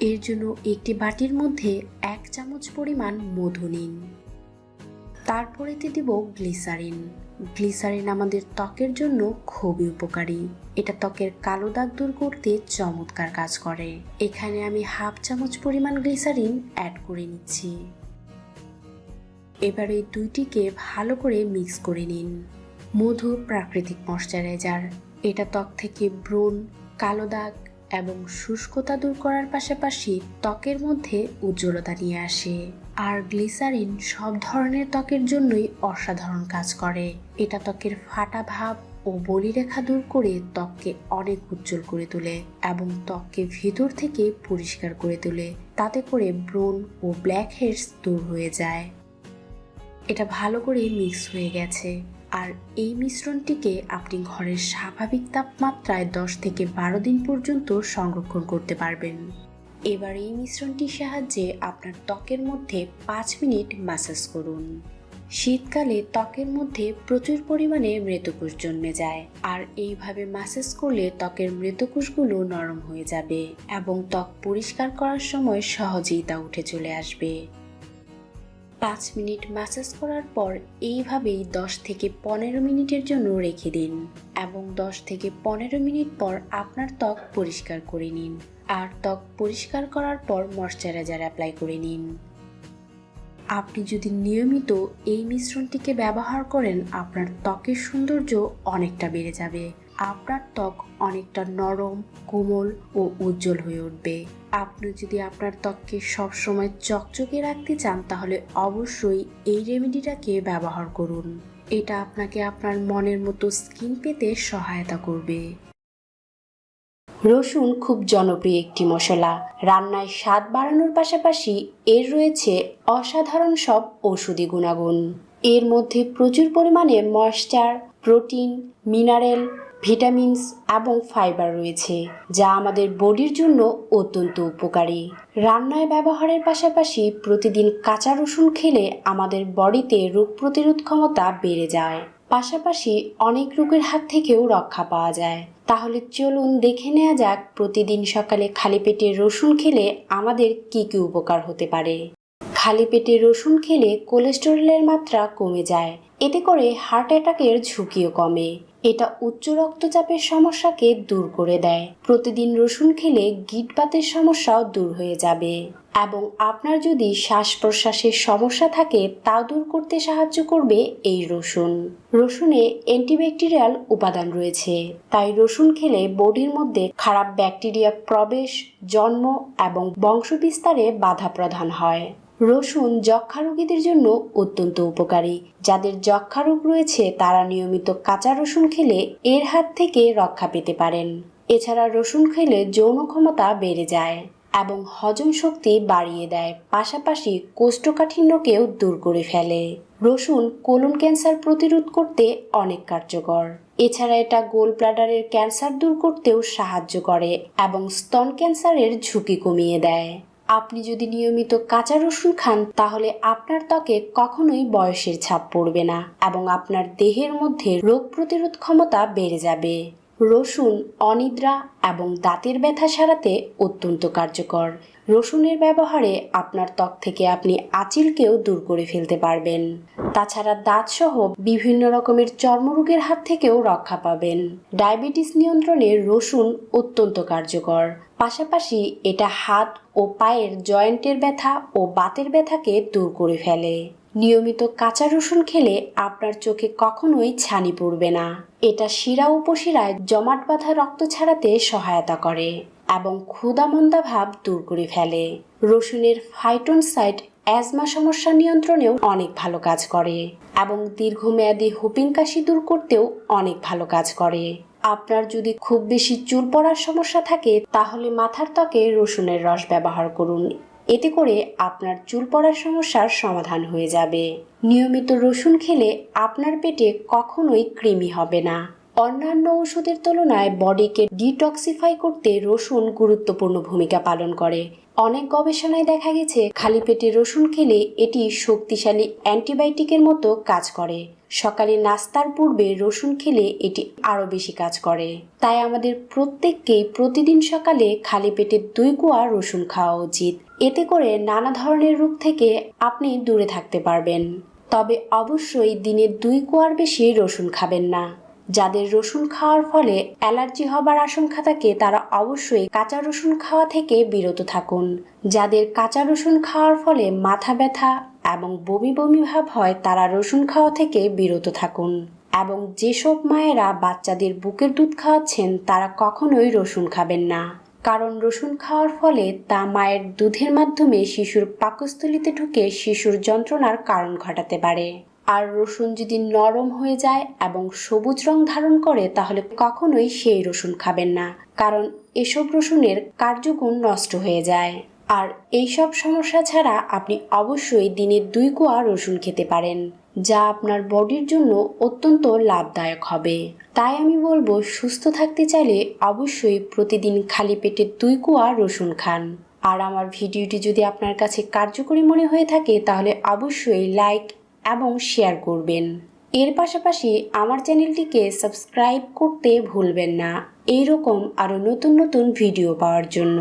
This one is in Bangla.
এর জন্য একটি বাটির মধ্যে এক চামচ পরিমাণ মধু নিন। তারপরেতে দিব গ্লিসারিন। গ্লিসারিন আমাদের ত্বকের জন্য খুবই উপকারী। এটা ত্বকের কালো দাগ দূর করতে চমৎকার কাজ করে। এখানে আমি হাফ চামচ পরিমাণ গ্লিসারিন অ্যাড করে নিচ্ছি। এবার এই দুইটিকে ভালো করে মিক্স করে নিন। মধু প্রাকৃতিক ময়শ্চারাইজার। এটা ত্বক থেকে ব্রণ, কালো দাগ এবং শুষ্কতা দূর করার পাশাপাশি ত্বকের মধ্যে উজ্জ্বলতা নিয়ে আসে। আর গ্লিসারিন সব ধরনের ত্বকের জন্যই অসাধারণ কাজ করে। এটা ত্বকের ফাটা ভাব ও বলিরেখা দূর করে ত্বককে অনেক উজ্জ্বল করে তোলে এবং ত্বককে ভিতর থেকে পরিষ্কার করে তোলে। তাতে করে ব্রণ ও ব্ল্যাক হেডস দূর হয়ে যায়। এটা ভালো করে মিক্স হয়ে গেছে। আর এই মিশ্রণটিকে আপনি ঘরের স্বাভাবিক তাপমাত্রায় দশ থেকে বারো দিন পর্যন্ত সংরক্ষণ করতে পারবেন। এবার এই মিশ্রণটির সাহায্যে আপনার ত্বকের মধ্যে পাঁচ মিনিট ম্যাসাজ করুন। শীতকালে ত্বকের মধ্যে প্রচুর পরিমাণে মৃতকোষ জন্মে যায়, আর এইভাবে ম্যাসাজ করলে ত্বকের মৃতকোষগুলো নরম হয়ে যাবে এবং ত্বক পরিষ্কার করার সময় সহজেই তা উঠে চলে আসবে। পাঁচ মিনিট ম্যাসাজ করার পর এইভাবেই দশ থেকে পনেরো মিনিটের জন্য রেখে দিন এবং দশ থেকে পনেরো মিনিট পর আপনার ত্বক পরিষ্কার করে নিন। আর ত্বক পরিষ্কার করার পর ময়শ্চারাইজার অ্যাপ্লাই করে নিন। আপনি যদি নিয়মিত এই মিশ্রণটিকে ব্যবহার করেন, আপনার ত্বকের সৌন্দর্য অনেকটা বেড়ে যাবে। আপনার ত্বক অনেকটা নরম, কোমল ও উজ্জ্বল হয়ে উঠবে। আপনি যদি আপনার ত্বককে সবসময় চকচকে রাখতে চান, তাহলে অবশ্যই এই রেমেডিটাকে ব্যবহার করুন। এটা আপনাকে আপনার মনের মতো স্কিন পেতে সহায়তা করবে। রসুন খুব জনপ্রিয় একটি মশলা। রান্নায় স্বাদ বাড়ানোর পাশাপাশি এর রয়েছে অসাধারণ সব ঔষধি গুণাগুণ। এর মধ্যে প্রচুর পরিমাণে ময়েশ্চার, প্রোটিন, মিনারেল ভিটামিনস এবং ফাইবার রয়েছে, যা আমাদের বডির জন্য অত্যন্ত উপকারী। রান্নায় ব্যবহারের পাশাপাশি প্রতিদিন কাঁচা রসুন খেলে আমাদের বডিতে রোগ প্রতিরোধ ক্ষমতা বেড়ে যায়। পাশাপাশি অনেক রোগের হাত থেকেও রক্ষা পাওয়া যায়। তাহলে চলুন দেখে নেওয়া যাক প্রতিদিন সকালে খালি পেটে রসুন খেলে আমাদের কি কি উপকার হতে পারে। খালি পেটে রসুন খেলে কোলেস্টেরলের মাত্রা কমে যায় এতে করে হার্ট অ্যাটাকের ঝুঁকিও কমে। এটা উচ্চ রক্তচাপের সমস্যাকে দূর করে দেয়। প্রতিদিন রসুন খেলে গিটবাতের সমস্যাও দূর হয়ে যাবে। এবং আপনার যদি শ্বাস প্রশ্বাসের সমস্যা থাকে তা দূর করতে সাহায্য করবে এই রসুন। রসুনে অ্যান্টিব্যাকটেরিয়াল উপাদান রয়েছে। তাই রসুন খেলে বডির মধ্যে খারাপ ব্যাকটেরিয়া প্রবেশ, জন্ম এবং বংশবিস্তারে বাধা প্রদান হয়। রসুন যক্ষা রোগীদের জন্য অত্যন্ত উপকারী। যাদের যক্ষা রোগ রয়েছে, তারা নিয়মিত কাঁচা রসুন খেলে এর হাত থেকে রক্ষা পেতে পারেন। এছাড়া রসুন খেলে যৌন ক্ষমতা বেড়ে যায় এবং হজম শক্তি বাড়িয়ে দেয়, পাশাপাশি কোষ্ঠকাঠিন্যকেও দূর করে ফেলে। রসুন কোলন ক্যান্সার প্রতিরোধ করতে অনেক কার্যকর। এছাড়া এটা গোল ব্লাডারের ক্যান্সার দূর করতেও সাহায্য করে এবং স্তন ক্যান্সারের ঝুঁকি কমিয়ে দেয়। আপনি যদি নিয়মিত কাঁচা রসুন খান, তাহলে আপনার ত্বকে কখনোই বয়সের ছাপ পড়বে না এবং আপনার দেহের মধ্যে রোগ প্রতিরোধ ক্ষমতা বেড়ে যাবে। রসুন, অনিদ্রা এবং দাঁতের ব্যথা সারাতে অত্যন্ত কার্যকর। রসুনের ব্যবহারে আপনার ত্বক থেকে আপনি আঁচিলকেও দূর করে ফেলতে পারবেন। তাছাড়া দাঁত সহ বিভিন্ন রকমের চর্মরোগের হাত থেকেও রক্ষা পাবেন। ডায়াবেটিস নিয়ন্ত্রণে রসুন অত্যন্ত কার্যকর। পাশাপাশি এটা হাত ও পায়ের জয়েন্টের ব্যথা ও বাতের ব্যথাকে দূর করে ফেলে। নিয়মিত কাঁচা রসুন খেলে আপনার চোখে কখনোই ছানি পড়বে না। এটা শিরা উপশিরায় জমাট বাঁধা রক্ত ছাড়াতে সহায়তা করে এবং ক্ষুধা মন্দা ভাব দূর করে ফেলে। রসুনের ফাইটন সাইড অ্যাজমা সমস্যা নিয়ন্ত্রণেও অনেক ভালো কাজ করে এবং দীর্ঘমেয়াদী হুপিং কাশি দূর করতেও অনেক ভালো কাজ করে। আপনার যদি খুব বেশি চুল পড়ার সমস্যা থাকে, তাহলে মাথার ত্বকে রসুনের রস ব্যবহার করুন। এতে করে আপনার চুল পড়ার সমস্যার সমাধান হয়ে যাবে। নিয়মিত রসুন খেলে আপনার পেটে কখনোই কৃমি হবে না। অন্যান্য ওষুধের তুলনায় বডিকে ডিটক্সিফাই করতে রসুন গুরুত্বপূর্ণ ভূমিকা পালন করে। অনেক গবেষণায় দেখা গেছে, খালি পেটে রসুন খেলে এটি শক্তিশালী অ্যান্টিবায়োটিকের মতো কাজ করে। সকালে নাস্তার পূর্বে রসুন খেলে এটি আরও বেশি কাজ করে। তাই আমাদের প্রত্যেককেই প্রতিদিন সকালে খালি পেটে দুই কোয়া রসুন খাওয়া উচিত। এতে করে নানা ধরনের রোগ থেকে আপনি দূরে থাকতে পারবেন। তবে অবশ্যই দিনে দুই কোয়ার বেশি রসুন খাবেন না। যাদের রসুন খাওয়ার ফলে অ্যালার্জি হবার আশঙ্কা থাকে, তারা অবশ্যই কাঁচা রসুন খাওয়া থেকে বিরত থাকুন। যাদের কাঁচা রসুন খাওয়ার ফলে মাথা ব্যথা এবং বমি বমি ভাব হয়, তারা রসুন খাওয়া থেকে বিরত থাকুন। এবং যেসব মায়েরা বাচ্চাদের বুকের দুধ খাওয়াচ্ছেন, তারা কখনোই রসুন খাবেন না। কারণ রসুন খাওয়ার ফলে তা মায়ের দুধের মাধ্যমে শিশুর পাকস্থলিতে ঢুকে শিশুর যন্ত্রণার কারণ ঘটাতে পারে। আর রসুন যদি নরম হয়ে যায় এবং সবুজ রং ধারণ করে, তাহলে কখনোই সেই রসুন খাবেন না, কারণ এসব রসুনের কার্যগুণ নষ্ট হয়ে যায়। আর এইসব সমস্যা ছাড়া আপনি অবশ্যই দিনে দুই কোয়া রসুন খেতে পারেন, যা আপনার বডির জন্য অত্যন্ত লাভদায়ক হবে। তাই আমি বলব, সুস্থ থাকতে চাইলে অবশ্যই প্রতিদিন খালি পেটে দুই কোয়া রসুন খান। আর আমার ভিডিওটি যদি আপনার কাছে কার্যকরী মনে হয়ে থাকে, তাহলে অবশ্যই লাইক এবং শেয়ার করবেন। এর পাশাপাশি আমার চ্যানেলটিকে সাবস্ক্রাইব করতে ভুলবেন না। এইরকম আরও নতুন নতুন ভিডিও পাওয়ার জন্য।